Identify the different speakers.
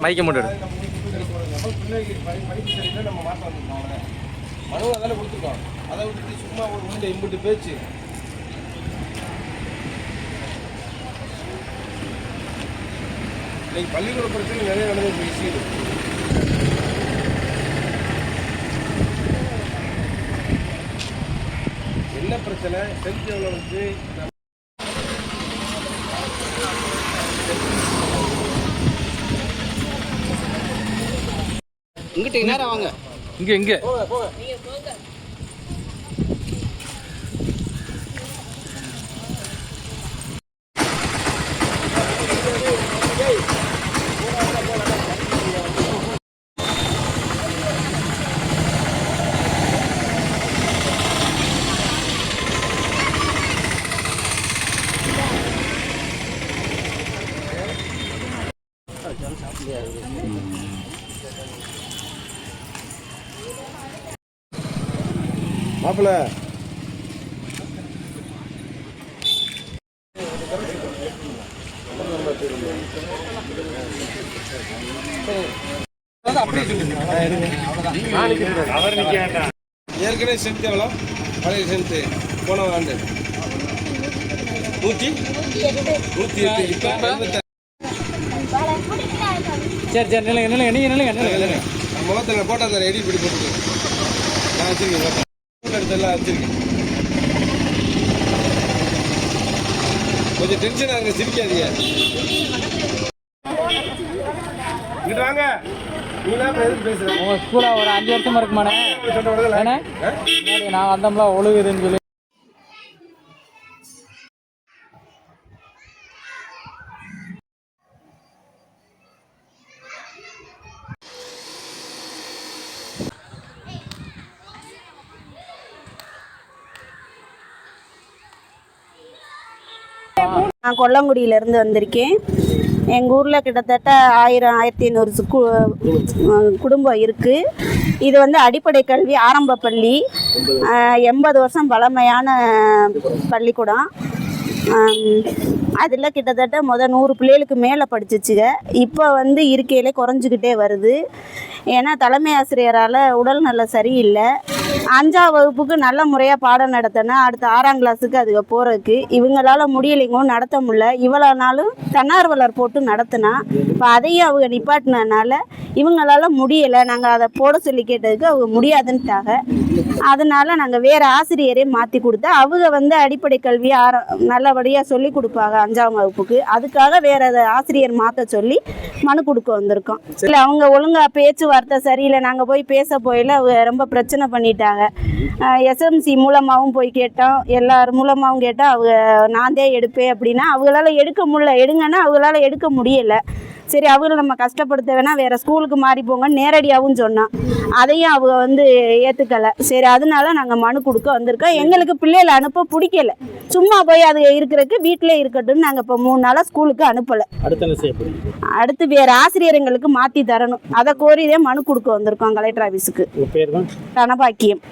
Speaker 1: மைக்க மட்டும் எடு.
Speaker 2: பிள்ளைக்கு படிப்பு நம்ம கொடுத்துருக்கோம் அதை விட்டுட்டு சும்மா ஒரு உண்டு இம்புட்டு பேச்சு இன்னைக்கு பள்ளிக்கூட பிரச்சனை நிறைய நடந்து விஷயம் என்ன பிரச்சனை செல்ஃப் எவ்வளோ
Speaker 3: இங்கிட்ட நேரம் வாங்க.
Speaker 1: இங்க இங்க.
Speaker 2: மாப்பிள்ள ஏற்கனவே சென்ட் எவ்வளோ பழைய சென்ட் போன ஆண்டு. நூற்றி நூற்றி எட்டு. இப்போ ஐம்பத்தாறு
Speaker 3: சரி சரி நிலைங்க நிலைங்க நீங்கள் நிலைங்க நிலைங்க
Speaker 2: முகத்தில் போட்டா தர எடி இப்படி போட்டுருக்கு நான் வச்சிருக்கேன் எடுத்தெல்லாம் வச்சிருக்கேன் கொஞ்சம் டென்ஷன் ஆகுங்க சிரிக்காதீங்க. இங்கிட்டு வாங்க.
Speaker 3: ஸ்கூலில் ஒரு அஞ்சு வருஷமா இருக்குமாண்ணே? நான் வந்தோம்ல ஒழுகுதுன்னு சொல்லி.
Speaker 4: நான் கொல்லங்குடியிலேருந்து வந்திருக்கேன். எங்கள் ஊரில் கிட்டத்தட்ட ஆயிரம் ஆயிரத்தி ஐநூறு குடும்பம் இருக்குது இது வந்து அடிப்படை கல்வி ஆரம்ப பள்ளி. எண்பது வருஷம் பழமையான பள்ளிக்கூடம். அதில் கிட்டத்தட்ட முத நூறு பிள்ளைகளுக்கு மேலே படிச்சிச்சுங்க. இப்போ வந்து இருக்கையிலே குறைஞ்சிக்கிட்டே வருது. ஏன்னா தலைமை ஆசிரியரால் உடல் நல்ல சரியில்லை. அஞ்சாம் வகுப்புக்கு நல்ல முறையாக பாடம் நடத்தினா அடுத்த ஆறாம் கிளாஸுக்கு அதுக்கு போகிறதுக்கு இவங்களால முடியலைங்க நடத்த முடியல. இவ்வளோ நாளும் தன்னார்வலர் போட்டு நடத்தினா இப்போ அதையும் அவங்க நிப்பாட்டினனால இவங்களால முடியலை. நாங்கள் அதை போட சொல்லி கேட்டதுக்கு அவங்க முடியாதுன்ட்டாங்க அதனால் நாங்கள் வேறு ஆசிரியரே மாற்றி கொடுத்தா அவங்க வந்து அடிப்படை கல்வியை ஆர நல்லபடியாக சொல்லி கொடுப்பாங்க அஞ்சாம் வகுப்புக்கு. அதுக்காக வேறு ஆசிரியர் மாற்ற சொல்லி மனு கொடுக்க வந்திருக்கோம். இல்லை அவங்க ஒழுங்காக பேச்சுவார்த்தை சரியில்லை நாங்கள் போய் பேச போயில அவங்க ரொம்ப பிரச்சனை பண்ணிட்டாங்க. எஸ்எம்சி மூலமாகவும் போய் கேட்டோம். எல்லார் மூலமாகவும் கேட்டால் அவங்க நான் தான் எடுப்பேன் அப்படின்னா அவங்களால எடுக்க முடியல. எடுங்கன்னா அவங்களால எடுக்க முடியலை. சரி அவங்கள நம்ம கஷ்டப்படுத்த வேணாம் வேறு ஸ்கூலுக்கு மாறி போங்க நேரடியாகவும் சொன்னோம் அதையும் அவங்க வந்து ஏற்றுக்கலை சரி அதனால நாங்கள் மனு கொடுக்க வந்திருக்கோம். எங்களுக்கு பிள்ளைகளை அனுப்ப பிடிக்கல. சும்மா போய் அது இருக்கிறதுக்கு வீட்டிலே இருக்கட்டும்னு நாங்கள் இப்போ மூணு நாளாக ஸ்கூலுக்கு அனுப்பலை.
Speaker 3: அடுத்து
Speaker 4: வேறு ஆசிரியர் எங்களுக்கு மாற்றி தரணும். அதை கோரிதே மனு கொடுக்க வந்திருக்கோம் கலெக்டர் ஆஃபீஸுக்கு தனபாக்கியம்.